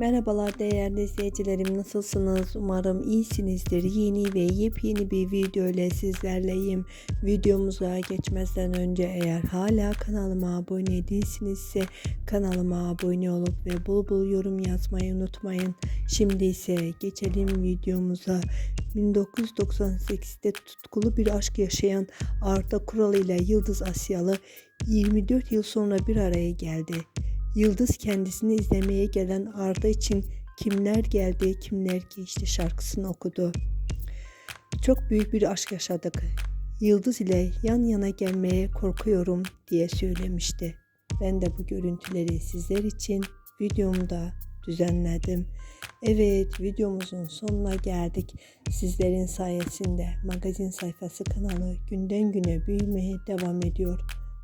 Merhabalar değerli izleyicilerim nasılsınız? Umarım iyisinizdir. Yeni ve yepyeni bir video ile sizlerleyim. Videomuza geçmezden önce eğer hala kanalıma abone değilsinizse kanalıma abone olup ve bol bol yorum yazmayı unutmayın. Şimdi ise geçelim videomuza. 1998'de tutkulu bir aşk yaşayan Arda Kural ile Yıldız Asyalı 24 yıl sonra bir araya geldi. Yıldız kendisini izlemeye gelen Arda için kimler geldi kimler geçti şarkısını okudu. Çok büyük bir aşk yaşadık. Yıldız ile yan yana gelmeye korkuyorum diye söylemişti. Ben de bu görüntüleri sizler için videomda düzenledim. Evet videomuzun sonuna geldik. Sizlerin sayesinde magazin sayfası kanalı günden güne büyümeye devam ediyor.